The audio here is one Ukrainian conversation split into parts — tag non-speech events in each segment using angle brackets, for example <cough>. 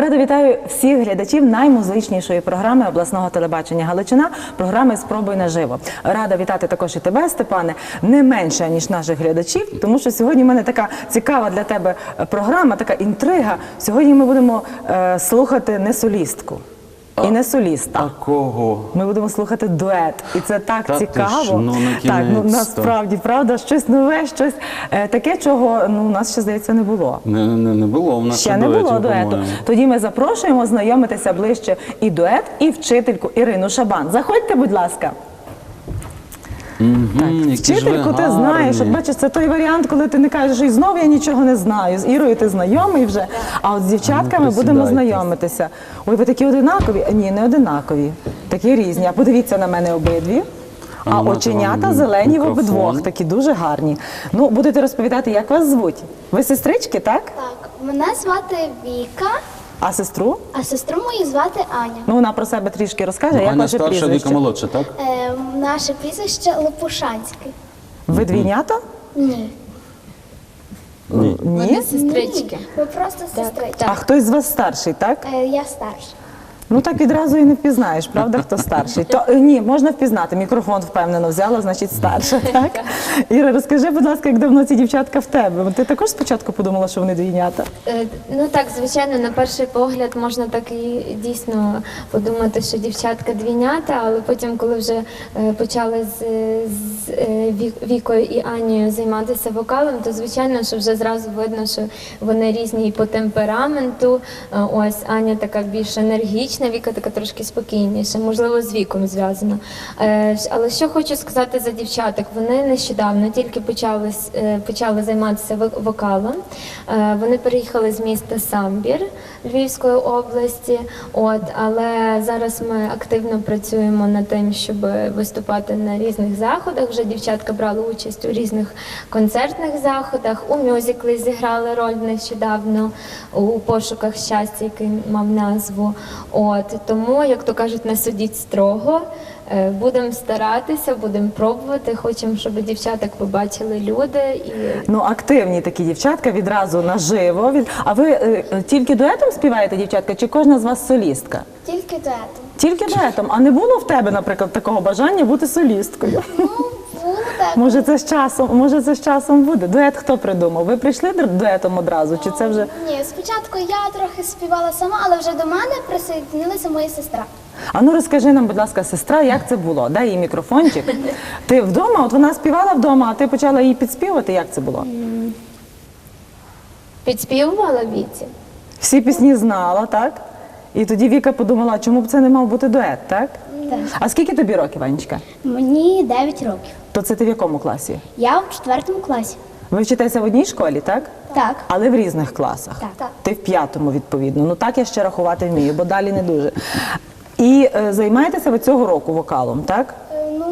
Рада вітаю всіх глядачів наймузичнішої програми обласного телебачення Галичина, програми Спробуй наживо. Рада вітати також і тебе, Степане, не менше ніж наших глядачів, тому що сьогодні в мене така цікава для тебе програма, така інтрига. Сьогодні ми будемо е, слухати не солістку і не соліста. А кого? Ми будемо слухати дует, і це так Та ти цікаво. ж, ну, на так, ну кінець-то. насправді правда, щось нове, щось е, таке, чого ну у нас ще здається не було. Не, не, не було в нас Ще не було дуету. Тоді ми запрошуємо знайомитися ближче і дует, і вчительку Ірину Шабан. Заходьте, будь ласка. Вчительку ти знаєш, от бачиш, це той варіант, коли ти не кажеш, і знов я нічого не знаю. З Ірою ти знайомий вже. А от з дівчатками Ну, будемо знайомитися. Ой, ви такі одинакові? Ні, не одинакові. Такі різні. А подивіться на мене обидві. А А оченята зелені в обидвох, такі дуже гарні. Ну, будете розповідати, як вас звуть? Ви сестрички, так? Так, мене звати Віка, А сестру? а сестру мою звати Аня. Ну, вона про себе трішки розкаже, як Аня ваше старша, прізвище. Віка молодша, так? Е, наше прізвище Лопушанське. Ви двійнята? Ні. Ні. Ні? Сестрички. Ми просто сестрички. А хтось з вас старший, так? Е, я старша. Ну так відразу і не впізнаєш, правда, хто старший. То е, ні, можна впізнати. Мікрофон впевнено взяла, значить старша. Так Іра, розкажи, будь ласка, як давно ці дівчатка в тебе? Ти також спочатку подумала, що вони двійнята. Е, Ну так, звичайно, на перший погляд можна так і дійсно подумати, що дівчатка двійнята, але потім, коли вже е, почали з, з Вікою і Анією займатися вокалом, то звичайно, що вже зразу видно, що вони різні і по темпераменту. Ось Аня така більш енергічна, Віка така трошки спокійніша, можливо, з віком зв'язано. Е, Але що хочу сказати за дівчаток, вони нещодавно тільки почали, е, почали займатися вокалом. Е, Вони переїхали з міста Самбір Львівської області. От, але зараз ми активно працюємо над тим, щоб виступати на різних заходах. Вже дівчатка брали участь у різних концертних заходах. У мюзиклі зіграли роль нещодавно у пошуках щастя, який мав назву. От тому, як то кажуть, не судіть строго. Е, Будемо старатися, будемо пробувати. Хочемо, щоб дівчаток побачили люди і Ну, активні такі дівчатка відразу наживо. Від... А ви е, тільки дуетом співаєте, дівчатка, чи кожна з вас солістка? Тільки дуетом. Тільки дуетом. А не було в тебе, наприклад, такого бажання бути солісткою? Ну, було так. Може, це з часом, може, це з часом буде. Дует хто придумав? Ви прийшли ду- дуетом одразу? Чи це вже? Ні, спочатку я трохи співала сама, але вже до мене присоединилася моя сестра. А ну розкажи нам, будь ласка, сестра, як це було? Дай їй мікрофончик. <laughs> Ти вдома, от вона співала вдома, а ти почала її підспівати. Як це було? підспівувала віці. Всі пісні знала, так? І тоді Віка подумала, чому б це не мав бути дует, так? Так. А скільки тобі років, Анечка? Мені 9 років. То це ти в якому класі? Я в четвертому класі. Ви вчитеся в одній школі, так? Так. Але в різних класах. Так. Ти в п'ятому, відповідно. Ну так я ще рахувати вмію, бо далі не дуже. І е, займаєтеся ви цього року вокалом, так? Е, Ну,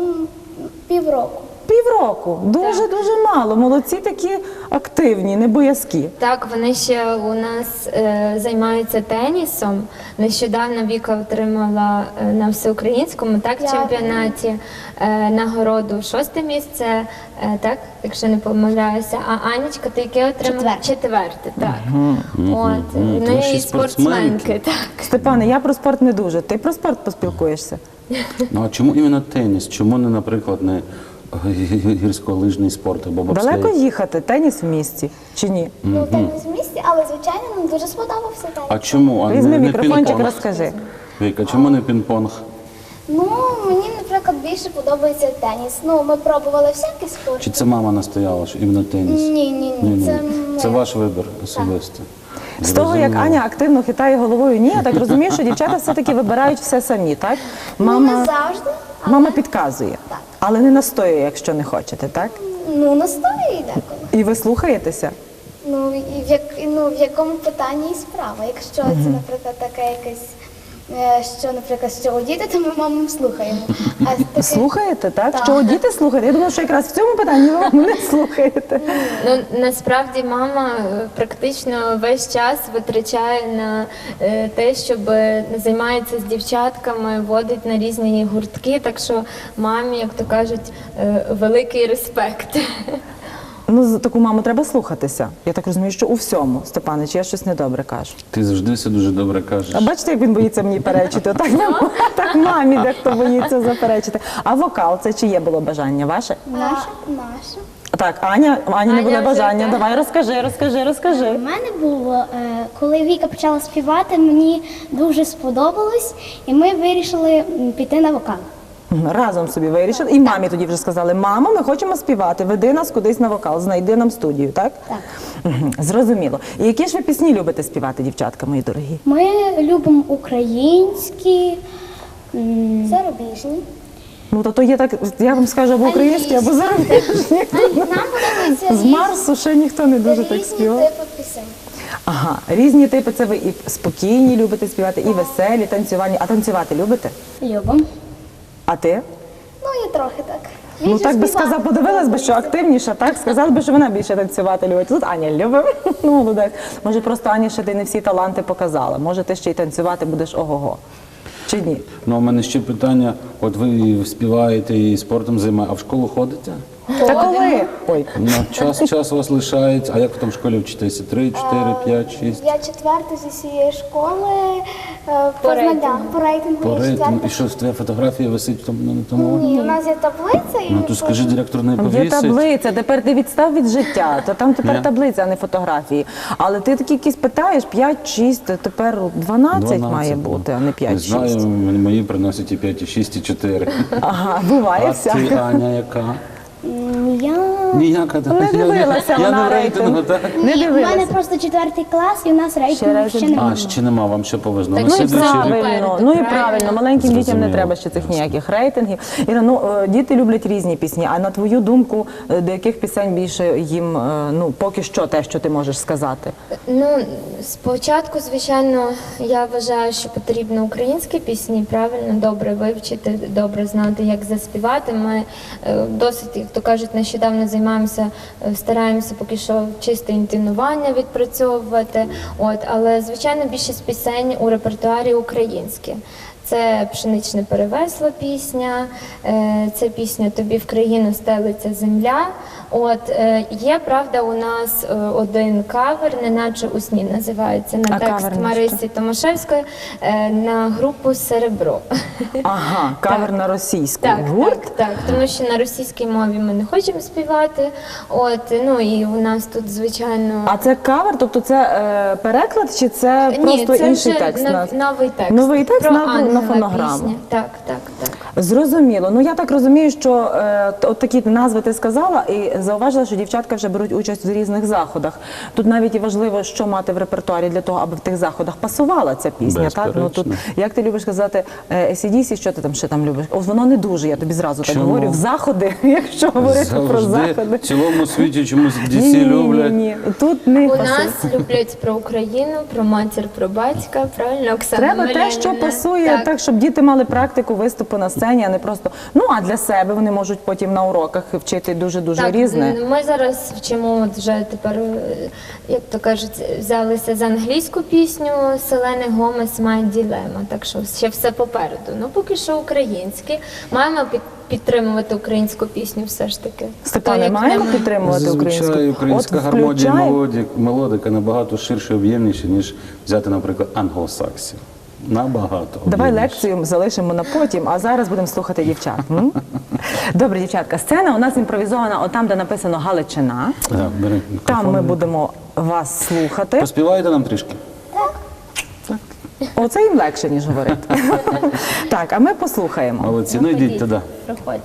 півроку. Півроку. Дуже дуже мало. Молодці такі активні, не боязкі. Так, вони ще у нас е, займаються тенісом. Нещодавно Віка отримала е, на всеукраїнському так чемпіонаті е, нагороду шосте місце, е, так, якщо не помиляюся. А Анічка, ти яке отримала Четверте. четверте, так. От мгм. ну і спортсменки, спортсменки. так. Степане, я про спорт не дуже. Ти про спорт поспілкуєшся? Ну а чому іменно теніс? Чому не, наприклад, не <laughs> гірськолижний спорт або бобслей? Далеко їхати, теніс в місті чи ні? Ну, теніс в місті, але звичайно нам дуже сподобався теніс. А чому? А Візьми не, не мікрофончик, пінг-понг? розкажи. Віка, чому не пінг-понг? Ну, мені, наприклад, більше подобається теніс. Ну, ми пробували всякі спорти. Чи це мама настояла, що іменно теніс? Ні, ні, ні, це Це ваш вибір особистий. З того, як Аня активно хитає головою, ні, я так розумію, що дівчата все-таки вибирають все самі, так? Ну, не Мама, завжди. але- мама підказує, Так. але не настоює, якщо не хочете, так? Ну, настоює деколи. І ви слухаєтеся? Ну, і в, як, ну, в якому питанні і справа. Якщо це, наприклад, така якесь, е, що, наприклад, що у діти, то ми маму слухаємо. А <laughs> Слухаєте, так? Так. Що діти слухають? Я думала, що якраз в цьому питанні ви маму не <laughs> слухаєте. Ну насправді мама е, практично весь час витрачає на е, те, щоб е, займається з дівчатками, водить на різні гуртки. Так що мамі, як то кажуть, е, великий респект. <laughs> Ну, таку маму треба слухатися. Я так розумію, що у всьому, Степане, чи я щось недобре кажу. Ти завжди все дуже добре кажеш. А бачите, як він боїться мені перечити? Так, так мамі дехто боїться заперечити. А вокал це чиє було бажання? Ваше? Наше. Наше. Так, Аня, Ані не Аня було вже бажання. так. Давай розкажи, розкажи, У розкажи. мене було, е, коли Віка почала співати, мені дуже сподобалось, і ми вирішили м, піти на вокал. Разом собі вирішили. І мамі тоді вже сказали: мамо, ми хочемо співати, веди нас кудись на вокал, знайди нам студію, так? Так. Мгм, Зрозуміло. І які ж ви пісні любите співати, дівчатка, мої дорогі? Ми любимо українські. м, Зарубіжні. Ну, то, то є так, я вам скажу або українські, або зарубіжні. Нам подобається З Марсу ще ніхто не дуже так співав. типи пісень. Ага, різні типи. Це ви і спокійні любите співати, і веселі, танцювальні. А танцювати любите? Любимо. А ти? Ну, я трохи так. Він Ну так би сказав, подивилась би, що активніша, так сказали би, що вона більше танцювати любить. Тут Аня любить. <laughs> Ну, молодець. Може, просто Аня ще ти не всі таланти показала. Може, ти ще й танцювати будеш ого-го. Чи ні? Ну, у мене ще питання: от ви співаєте і спортом займаєте, а в школу ходите? Та коли? Ой, Ну, час, час у вас лишається. А як ви там в школі вчитеся? Три, чотири, п'ять, шість? Я четверта зі всієї школи е, по, рейтингу. по рейтингу. Я рейтингу. четверта. І що, твоя фотографія висить в тому? на тому? Ні, у нас є таблиця і Ну, то скажи, директор не Є повісить. таблиця, тепер ти відстав від життя, то там тепер Ні. таблиця, а не фотографії. Але ти такі якісь питаєш 5-6, тепер 12, має бути, а не Не знаю, 5-6. мої приносять і 5, і 6, і 4. Ага, буває А всяке. ти, Аня, яка? Я... Ніяка. так. Не дивилася Я вона не в рейтингу, рейтинг. так? Не Ні, у мене дивилася. просто четвертий клас, і у нас рейтингу рейтинг ще немає. А, ще нема, вам ще повезло. Так, Ну і рік- правильно, ну і правильно. Маленьким дітям не Зрозуміло. треба ще цих ніяких рейтингів. Іра, ну е, діти люблять різні пісні. А на твою думку, е, до яких пісень більше їм е, ну поки що те, що ти можеш сказати? Ну, спочатку, звичайно, я вважаю, що потрібно українські пісні правильно добре вивчити, добре знати, як заспівати. Ми е, досить, як то кажуть, нещодавно займаємося, е, стараємося поки що чисте інтонування відпрацьовувати. От, але звичайно, більшість пісень у репертуарі українські. Це пшеничне перевесло пісня, е, це пісня Тобі в країну стелиться земля. От е, є правда, у нас е, один кавер, неначе у сні називається на А текст Марисі Томашевської е, на групу Серебро. Ага, <laughs> кавер на російську. Так, Гурт? так, так, тому що на російській мові ми не хочемо співати. От ну і у нас тут звичайно А це кавер, тобто це е, переклад чи це просто це інший вже текст? нов- на- новий текст. Новий текст Про на- на фонограму. пісня. Так, так, так. Зрозуміло. Ну я так розумію, що е, от такі назви ти сказала, і зауважила, що дівчатка вже беруть участь в різних заходах. Тут навіть і важливо, що мати в репертуарі для того, аби в тих заходах пасувала ця пісня. Так ну тут як ти любиш казати е, ACDC, що ти там ще там любиш? От воно не дуже. Я тобі зразу так говорю. В заходи, <laughs> якщо говорити про заходи. в цілому світі чомусь DC ні, ні, люблять. ні. Тут не У пасує. нас люблять про Україну, про матір, про батька. Правильно, Оксана Треба те, що пасує, так. щоб діти мали практику виступу на сцені, а не просто. Ну а для себе вони можуть потім на уроках вчити дуже дуже Так, різне. Ми зараз вчимо от вже тепер, е, як то кажуть, взялися за англійську пісню Селени Гомес має ділема. Так що ще все попереду. Ну поки що українські. Маємо під- підтримувати українську пісню все ж таки. Степане, маємо ми? підтримувати українську? Зазвичай українська От гармонія і мелодика набагато ширше об'ємніше, ніж взяти, наприклад, англосаксів. Набагато. Давай лекцію залишимо на потім, а зараз будемо слухати дівчат. м? Добре, дівчатка, сцена у нас імпровізована, отам, де написано Галичина. Так, бери Там мікрофон. ми будемо вас слухати. Поспіваєте нам трішки? Оце їм легше, ніж говорити. <laughs> Так, а ми послухаємо. Молодці, ну йдіть туди. Проходь.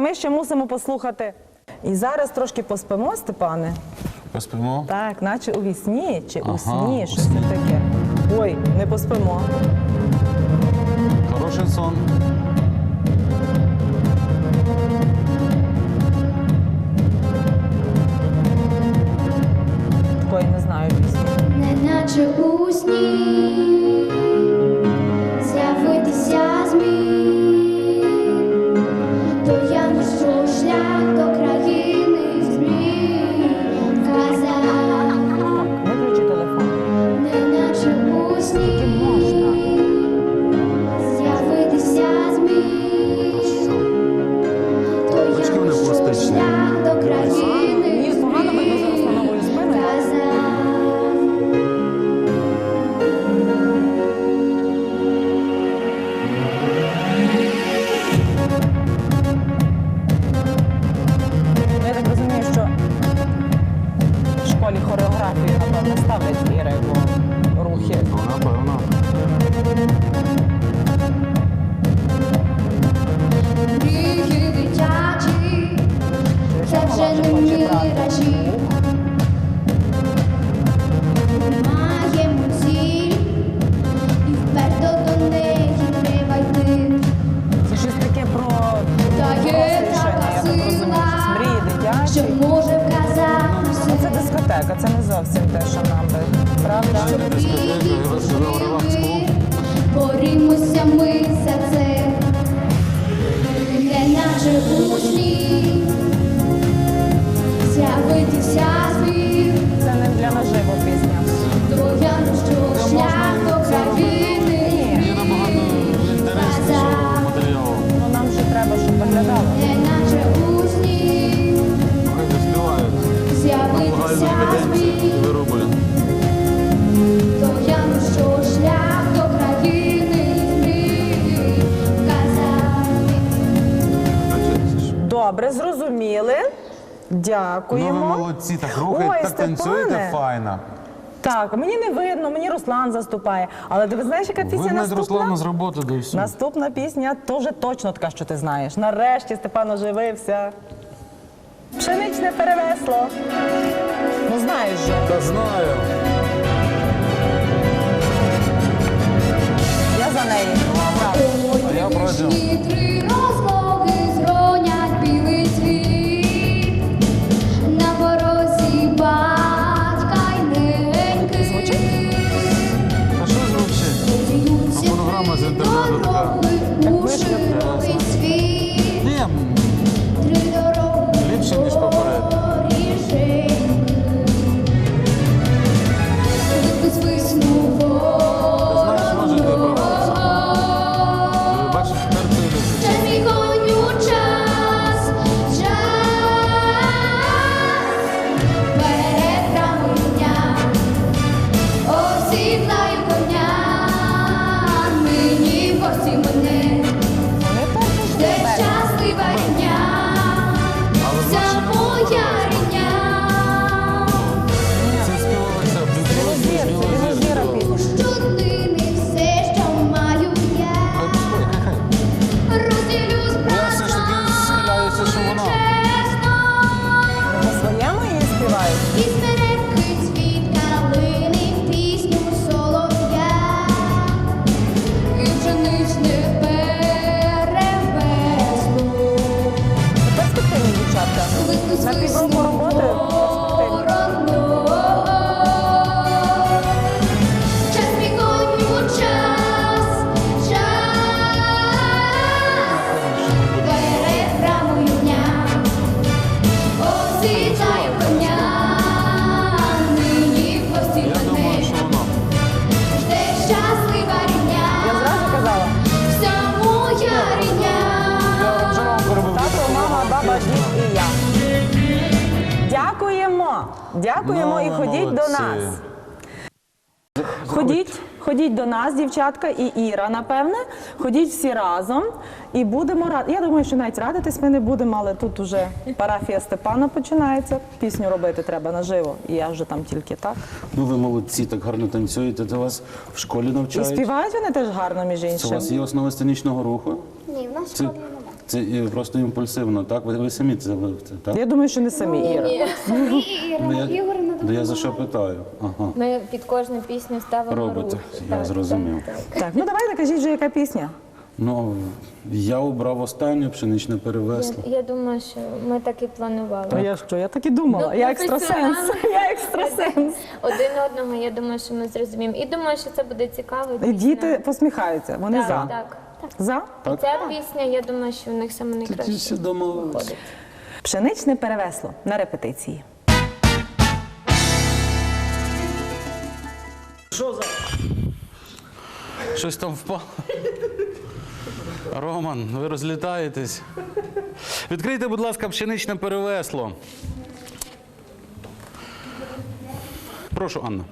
ми ще мусимо послухати. І зараз трошки поспимо, Степане. Поспимо? Так, наче у вісні чи у сні, щось у таке. Ой, не поспимо. Хороший сон. Такої не знаю пісні. Не наче у сні. дякуємо. Ну, ви молодці, так рухаєте, так танцюєте файно. Так, мені не видно, мені Руслан заступає. Але ти знаєш, яка пісня Вигнать наступна? Руслана з роботи да. Наступна пісня теж точно така, що ти знаєш. Нарешті Степан оживився. Пшеничне перевесло. Ну знаєш же. Та знаю. Я за неї. А я протягом. дякуємо і ну, ходіть до нас. Ходіть, ходіть до нас, дівчатка, і Іра, напевне. Ходіть всі разом і будемо раді. Я думаю, що навіть радитись ми не будемо, але тут вже парафія Степана починається. Пісню робити треба наживо. І я вже там тільки так. Ну ви молодці, так гарно танцюєте. до вас в школі І співають вони теж гарно, між Це у вас є основа сценічного руху? Ні, в нас в школі Це- немає це е, просто імпульсивно, так? Ви, ви самі це, ви- це так? Я думаю, що не самі Іра. І Ну, Ірина я, Ігорівна да я за що питаю? Ага. Ми під кожну пісню ставимо Робите, я Так, зрозумів. так, так. Так, ну давайте кажіть вже, яка пісня. Ну, я обрав останню пшеничне перевесло. Я, я думаю, що ми так і планували. А я що? Я так і думала. Ну, я екстрасенс. <laughs> Я екстрасенс. Один одного, я думаю, що ми зрозуміємо. І думаю, що це буде цікаво. І. Діти посміхаються. Вони так, за. так. За? Так? Ця пісня, я думаю, що в них саме Тоді найкраще. Пшеничне перевесло на репетиції. Що за? Щось там впало. Роман, ви розлітаєтесь. Відкрийте, будь ласка, пшеничне перевесло. Прошу, Анна.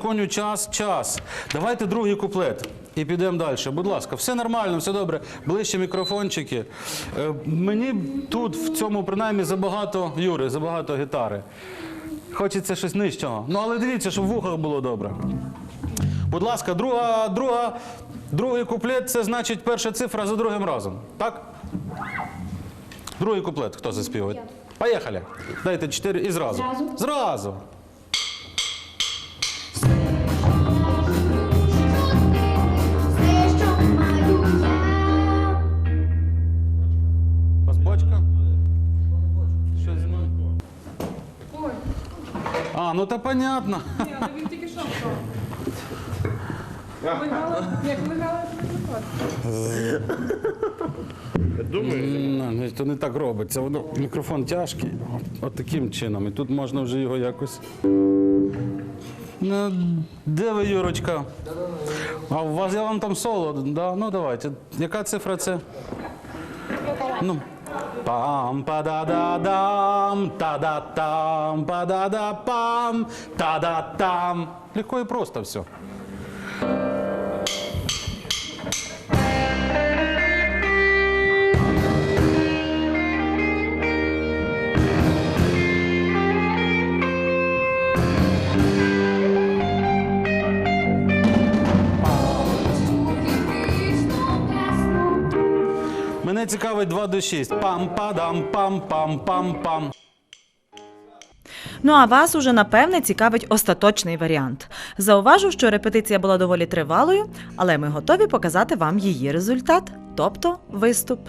Коню, час, час. Давайте другий куплет. І підемо далі. Будь ласка, все нормально, все добре. Ближче мікрофончики. Е, мені тут, в цьому, принаймні, забагато Юри, забагато гітари. Хочеться щось нижчого. Ну, але дивіться, щоб в вухах було добре. Будь ласка, друга, друга, другий куплет це значить перша цифра за другим разом. Так? Другий куплет, хто заспіває? Поїхали. Дайте чотири і зразу. Зразу? А, ну то понятно. Він тільки що вшов. Ви грали, як ви грали, М, То не так робиться. Воно мікрофон тяжкий. От таким чином. І тут можна вже його якось. Ну, де ви, Юрочка? А у вас я вам там соло, да? Ну давайте. Яка цифра це? Ну. Пам па да да дам та да там па да да пам та да там. Легко и просто все. Мене цікавить 2 до 6. Пам-падам, пам-пам-пам-пам. Ну а вас уже напевне цікавить остаточний варіант. Зауважу, що репетиція була доволі тривалою, але ми готові показати вам її результат, тобто виступ.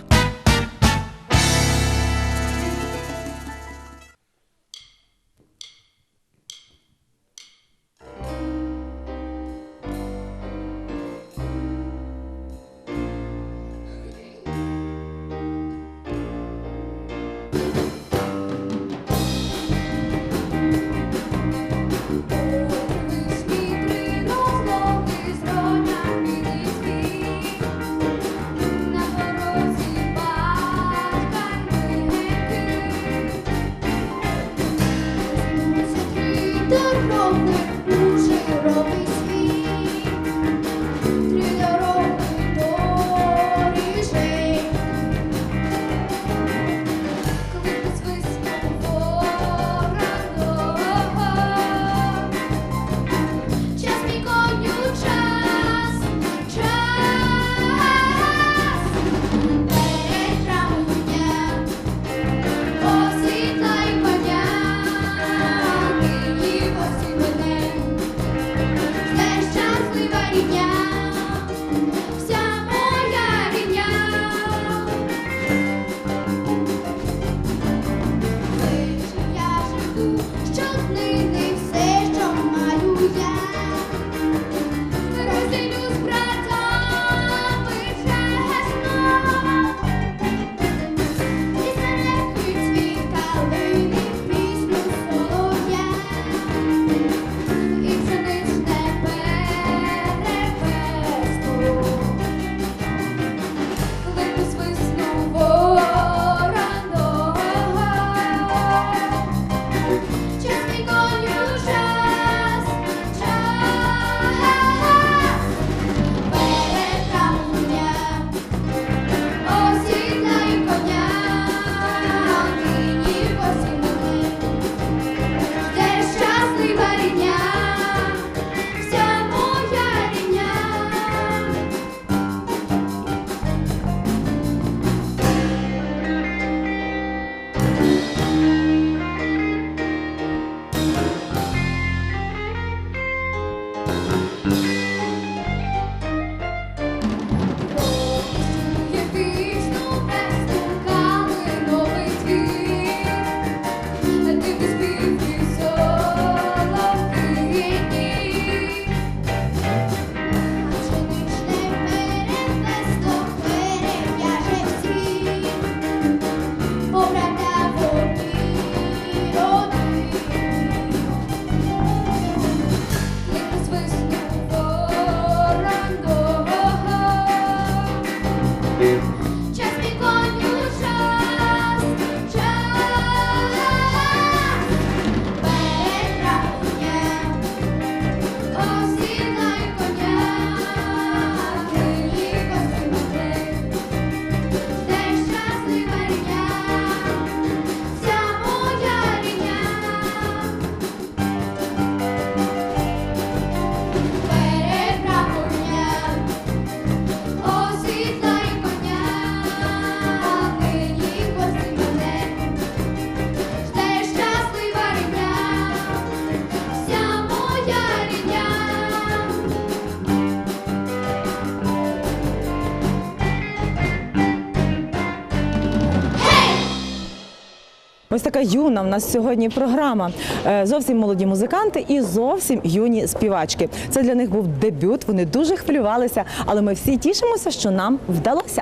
Така юна в нас сьогодні програма. Е, Зовсім молоді музиканти і зовсім юні співачки. Це для них був дебют. Вони дуже хвилювалися, але ми всі тішимося, що нам вдалося.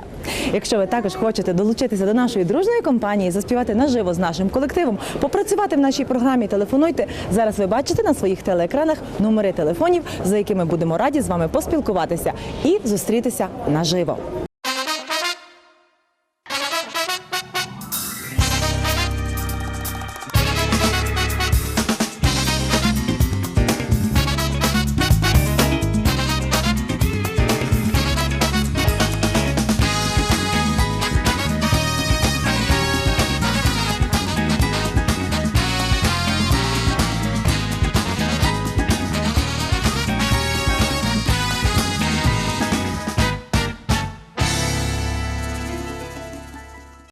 Якщо ви також хочете долучитися до нашої дружної компанії, заспівати наживо з нашим колективом, попрацювати в нашій програмі, телефонуйте. Зараз ви бачите на своїх телеекранах номери телефонів, за якими будемо раді з вами поспілкуватися і зустрітися наживо.